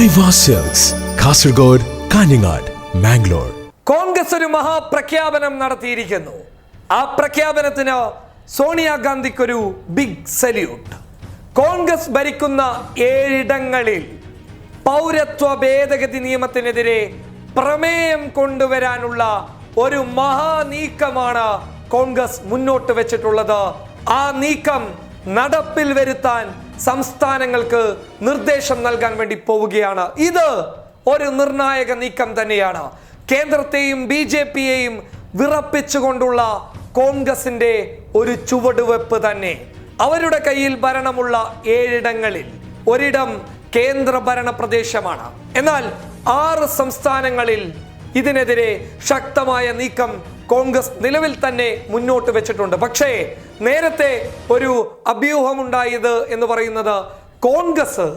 Aiwa cells Kasaragod Kanhangad Mangalore Congress ഒരു മഹാപ്രഖ്യാപനം നടത്തിയിരിക്കുന്നു. ആ പ്രഖ്യാപനത്തിന് സോണിയാഗാന്ധിക്കൊരു ബിഗ് സല്യൂട്ട് കോൺഗ്രസ് ഭരിക്കുന്ന ഏഴിടങ്ങളിൽ പൗരത്വ ഭേദഗതി നിയമത്തിനെതിരെ പ്രമേയം കൊണ്ടുവരാനുള്ള ഒരു മഹാനീക്കമാണ് കോൺഗ്രസ് മുന്നോട്ട് വെച്ചിട്ടുള്ളത്. ആ നീക്കം നടപ്പിൽ വരുത്താൻ സംസ്ഥാനങ്ങൾക്ക് നിർദ്ദേശം നൽകാൻ വേണ്ടി പോവുകയാണ്. ഇത് ഒരു നിർണായക നീക്കം തന്നെയാണ്. കേന്ദ്രത്തെയും ബി ജെ പിയെയും വിറപ്പിച്ചുകൊണ്ടുള്ള കോൺഗ്രസിന്റെ ഒരു ചുവടുവെപ്പ് തന്നെ. അവരുടെ കയ്യിൽ ഭരണമുള്ള ഏഴിടങ്ങളിൽ ഒരിടം കേന്ദ്ര ഭരണ പ്രദേശമാണ്. എന്നാൽ ആറ് സംസ്ഥാനങ്ങളിൽ ഇതിനെതിരെ ശക്തമായ നീക്കം കോൺഗ്രസ് നിലവിൽ തന്നെ മുന്നോട്ട് വെച്ചിട്ടുണ്ട്. പക്ഷേ നേരത്തെ ഒരു അഭ്യൂഹമുണ്ടായത് എന്ന് പറയുന്നത് കോൺഗ്രസ്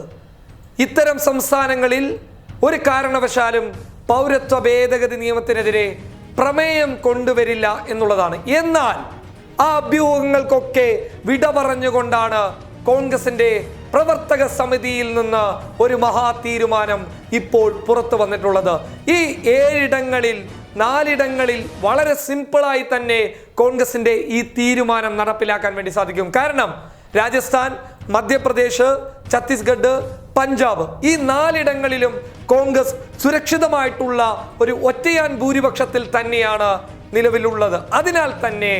ഇത്തരം സംസ്ഥാനങ്ങളിൽ ഒരു കാരണവശാലും പൗരത്വ ഭേദഗതി നിയമത്തിനെതിരെ പ്രമേയം കൊണ്ടുവരില്ല എന്നുള്ളതാണ്. എന്നാൽ ആ അഭ്യൂഹങ്ങൾക്കൊക്കെ വിട പറഞ്ഞുകൊണ്ടാണ് കോൺഗ്രസിന്റെ പ്രവർത്തക സമിതിയിൽ നിന്ന് ഒരു മഹാ തീരുമാനം ഇപ്പോൾ പുറത്തു വന്നിട്ടുള്ളത്. ഈ ഏഴിടങ്ങളിൽ നാലിടങ്ങളിൽ വളരെ സിമ്പിളായി തന്നെ കോൺഗ്രസിന്റെ ഈ തീരുമാനം നടപ്പിലാക്കാൻ വേണ്ടി സാധിക്കും. കാരണം രാജസ്ഥാൻ മധ്യപ്രദേശ് ഛത്തീസ്ഗഡ് പഞ്ചാബ് ഈ നാലിടങ്ങളിലും കോൺഗ്രസ് സുരക്ഷിതമായിട്ടുള്ള ഒരു ഒറ്റയാൻ ഭൂരിപക്ഷത്തിൽ തന്നെയാണ് നിലവിലുള്ളത്. അതിനാൽ തന്നെ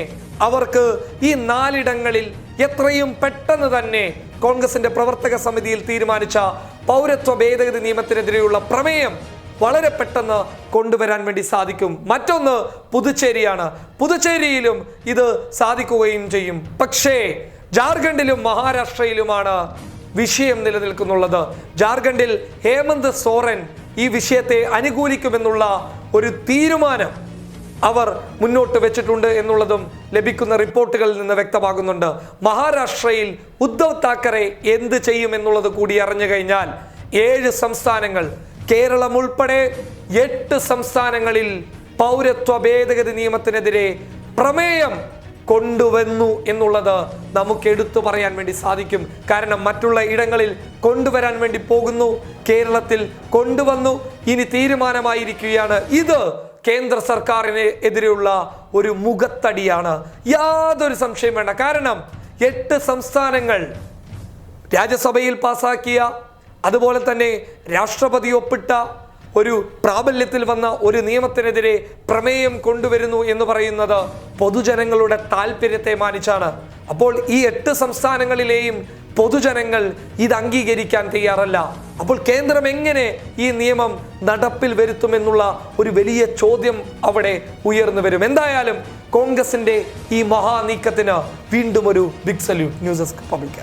അവർക്ക് ഈ നാലിടങ്ങളിൽ എത്രയും പെട്ടെന്ന് തന്നെ കോൺഗ്രസിന്റെ പ്രവർത്തക സമിതിയിൽ തീരുമാനിച്ച പൗരത്വ ഭേദഗതി നിയമത്തിനെതിരെയുള്ള പ്രമേയം വളരെ പെട്ടെന്ന് കൊണ്ടുവരാൻ വേണ്ടി സാധിക്കും. മറ്റൊന്ന് പുതുച്ചേരിയാണ്. പുതുച്ചേരിയിലും ഇത് സാധിക്കുകയും ചെയ്യും. പക്ഷേ ജാർഖണ്ഡിലും മഹാരാഷ്ട്രയിലുമാണ് വിഷയം നിലനിൽക്കുന്നുള്ളത്. ജാർഖണ്ഡിൽ ഹേമന്ത് സോറൻ ഈ വിഷയത്തെ അനുകൂലിക്കുമെന്നുള്ള ഒരു തീരുമാനം അവർ മുന്നോട്ട് വെച്ചിട്ടുണ്ട് എന്നുള്ളതും ലഭിക്കുന്ന റിപ്പോർട്ടുകളിൽ നിന്ന് വ്യക്തമാകുന്നുണ്ട്. മഹാരാഷ്ട്രയിൽ ഉദ്ധവ് താക്കറെ എന്ത് ചെയ്യും എന്നുള്ളത് കൂടി അറിഞ്ഞു കഴിഞ്ഞാൽ ഏഴ് സംസ്ഥാനങ്ങൾ കേരളം ഉൾപ്പെടെ എട്ട് സംസ്ഥാനങ്ങളിൽ പൗരത്വ ഭേദഗതി നിയമത്തിനെതിരെ പ്രമേയം കൊണ്ടുവന്നു എന്നുള്ളത് നമുക്ക് എടുത്തു പറയാൻ വേണ്ടി സാധിക്കും. കാരണം മറ്റുള്ള ഇടങ്ങളിൽ കൊണ്ടുവരാൻ വേണ്ടി പോകുന്നു കേരളത്തിൽ കൊണ്ടുവന്നു ഇനി തീരുമാനമായിരിക്കുകയാണ്. ഇത് കേന്ദ്ര സർക്കാരിന് എതിരെയുള്ള ഒരു മുഖത്തടിയാണ്. യാതൊരു സംശയം വേണ്ട. കാരണം എട്ട് സംസ്ഥാനങ്ങൾ രാജ്യസഭയിൽ പാസാക്കിയ അതുപോലെ തന്നെ രാഷ്ട്രപതി ഒപ്പിട്ട ഒരു പ്രാബല്യത്തിൽ വന്ന ഒരു നിയമത്തിനെതിരെ പ്രമേയം കൊണ്ടുവരുന്നു എന്ന് പറയുന്നത് പൊതുജനങ്ങളുടെ താല്പര്യത്തെ മാനിച്ചാണ്. അപ്പോൾ ഈ എട്ട് സംസ്ഥാനങ്ങളിലെയും പൊതുജനങ്ങൾ ഇത് അംഗീകരിക്കാൻ തയ്യാറല്ല. അപ്പോൾ കേന്ദ്രം എങ്ങനെ ഈ നിയമം നടപ്പിൽ വരുത്തുമെന്നുള്ള ഒരു വലിയ ചോദ്യം അവിടെ ഉയർന്നു വരും. എന്തായാലും കോൺഗ്രസിന്റെ ഈ മഹാനീക്കത്തിന് വീണ്ടും ഒരു big salute news desk public